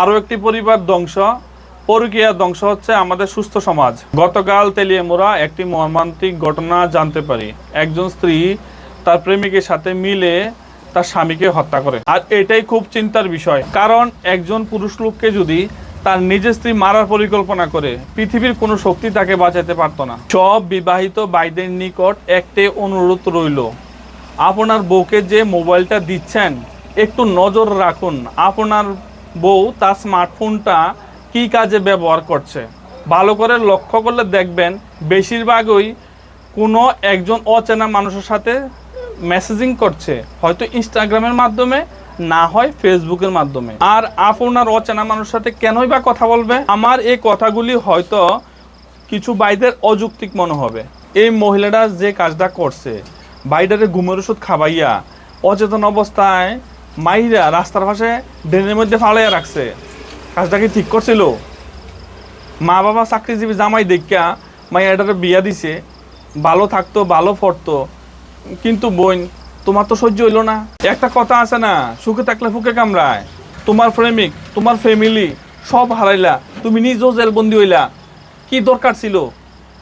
আরও একটি পরিবার ধ্বংস, পরকীয়া ধ্বংস হচ্ছে আমাদের সুস্থ সমাজ। গতকাল তেলিয়ামোড়া একটি মর্মান্তিক ঘটনা জানতে পারি। একজন স্ত্রী তার প্রেমিকের সাথে মিলে তার স্বামীকে হত্যা করে। আর এটাই খুব চিন্তার বিষয়। কারণ একজন পুরুষ লোককে যদি তার নিজের স্ত্রী মারার পরিকল্পনা করে, পৃথিবীর কোনো শক্তি তাকে বাঁচাতে পারতো না। সব বিবাহিত বাইদের নিকট একটি অনুরোধ রইল, আপনার বউকে যে মোবাইলটা দিচ্ছেন, একটু নজর রাখুন। আপনার বউ তার স্মার্টফোনটা কি কাজে ব্যবহার করছে? ভালো করে লক্ষ্য করলে দেখবেন বেশিরভাগই কোনো একজন অচেনা মানুষের সাথে মেসেজিং করছে, হয়তো ইনস্টাগ্রামের মাধ্যমে, না হয় ফেসবুকের মাধ্যমে। আর আপনার অচেনা মানুষের সাথে কেনই বা কথা বলবে? আমার এই কথাগুলি হয়তো কিছু বাইদের অযৌক্তিক মনে হবে। এই মহিলাটা যে কাজটা করছে বাইডারে ঘুমের ওষুধ খাবাইয়া অচেতন অবস্থায় মাইরা রাস্তার পাশে ড্রেনের মধ্যে ফালাইয়া রাখছে। কাজটা কি ঠিক করছিল? মা বাবা চাকরিজীবী জামাই দেখা মাইয়াটারে বিয়া দিছে। ভালো থাকতো, ভালো পড়তো। কিন্তু বোন, তোমার তো সহ্য হইল না। একটা কথা আছে না, সুখে থাকলে ফুকে কামড়ায়। তোমার প্রেমিক, তোমার ফ্যামিলি সব হারাইলা। তুমি নিজেও জেলবন্দি হইলা। কি দরকার ছিল?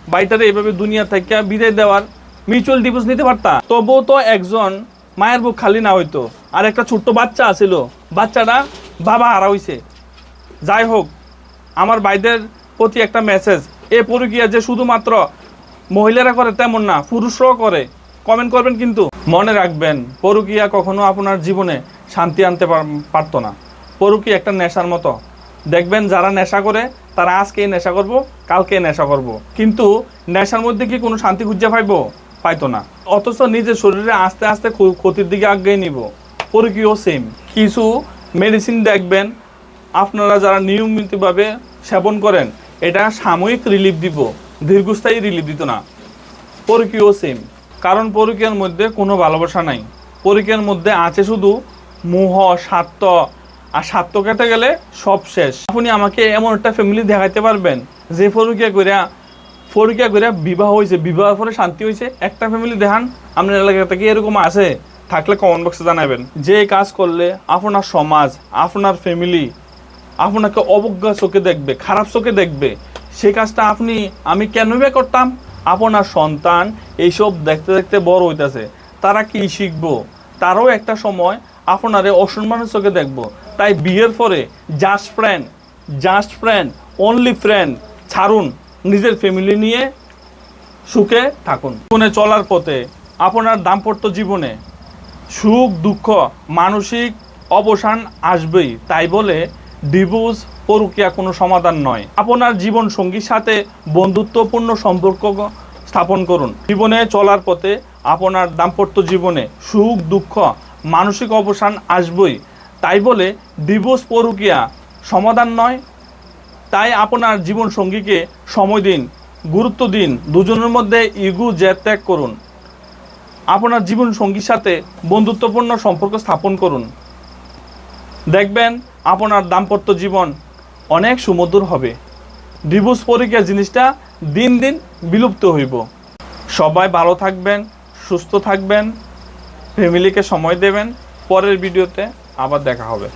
বাইটারে এভাবে দুনিয়া থেকে বিদায় দেওয়ার মিউচুয়াল ডিভোর্স নিতে পারতা? তবুও তো একজন মায়ের বুক খালি না হইতো। আর একটা ছোট্ট বাচ্চা আছিল। বাচ্চাটা বাবা হারা হইছে। যাই হোক, আমার ভাইদের প্রতি একটা মেসেজ এ পরকীয়া যে শুধুমাত্র মহিলারা করে তেমন না, পুরুষরাও করে। কমেন্ট করবেন কিন্তু। মনে রাখবেন, পরকীয়া কখনো আপনার জীবনে শান্তি আনতে পার- পারতো না। পরকীয়া একটা নেশার মতো। দেখবেন যারা নেশা করে, তারা আজকে নেশা করব কালকে নেশা করব। কিন্তু নেশার মধ্যে কি কোনো শান্তি খুঁজে পাইব? পাইতো না। অথচ নিজের শরীরে আস্তে আস্তে ক্ষু- ক্ষতির দিকে আগে নিব। পরকীয় সেম কিছু মেডিসিন দেখবেন, আপনারা যারা নিয়মিতভাবে সেবন করেন, এটা সাময়িক রিলিফ দিব। দীর্ঘস্থায়ী রিলিফ দিত না। পরকীয় সেম কারণ পরকীয়ার মধ্যে কোনো ভালোবাসা নাই। পরকীয়ার মধ্যে আছে শুধু মোহ স্বার্থ আর স্বার্থ কেটে গেলে সব শেষ। আপনি আমাকে এমন একটা ফ্যামিলি দেখাইতে পারবেন, যে পরকীয়া করিয়া পরীক্ষা করে বিবাহ হয়েছে বিবাহের পরে শান্তি হয়েছে একটা ফ্যামিলি দেখান, আপনার এলাকাতে কি এরকম আছে, থাকলে কমেন্ট বক্সে জানাবেন যে কাজ করলে আপনার সমাজ, আপনার ফ্যামিলি আপনাকে অবজ্ঞা চোখে দেখবে, খারাপ চোখে দেখবে। সে কাজটা আপনি, আমি কেন করতাম? আপনার সন্তান এইসব দেখতে দেখতে বড় হইতাছে। তারা কি শিখব? তারও একটা সময় আপনারে অসম্মানের চোখে দেখব। তাই বিয়ের পরে just friend just friend only friend ছাড়ুন। নিজের ফ্যামিলি নিয়ে সুখে থাকুন। জীবনে চলার পথে আপনার দাম্পত্য জীবনে সুখ, দুঃখ, মানসিক অবসান আসবেই। তাই বলে ডিভোর্স পরকিয়া কোনো সমাধান নয়। আপনার জীবন সঙ্গীর সাথে বন্ধুত্বপূর্ণ সম্পর্ক স্থাপন করুন। জীবনে চলার পথে আপনার দাম্পত্য জীবনে সুখ, দুঃখ, মানসিক অবসান আসবেই। তাই বলে ডিভোর্স পরকিয়া সমাধান নয় তাই আপনার জীবন সঙ্গীকে সময় দিন, গুরুত্ব দিন, দুজনের মধ্যে ইগু জেদ ত্যাগ করুন। আপনার জীবন সঙ্গীর সাথে বন্ধুত্বপূর্ণ সম্পর্ক স্থাপন করুন। দেখবেন আপনার দাম্পত্য জীবন অনেক সুমধুর হবে। ডিভোর্স পরীক্ষা জিনিসটা দিন দিন বিলুপ্ত হইব। সবাই ভালো থাকবেন, সুস্থ থাকবেন। ফ্যামিলিকে সময় দেবেন। পরের ভিডিওতে আবার দেখা হবে।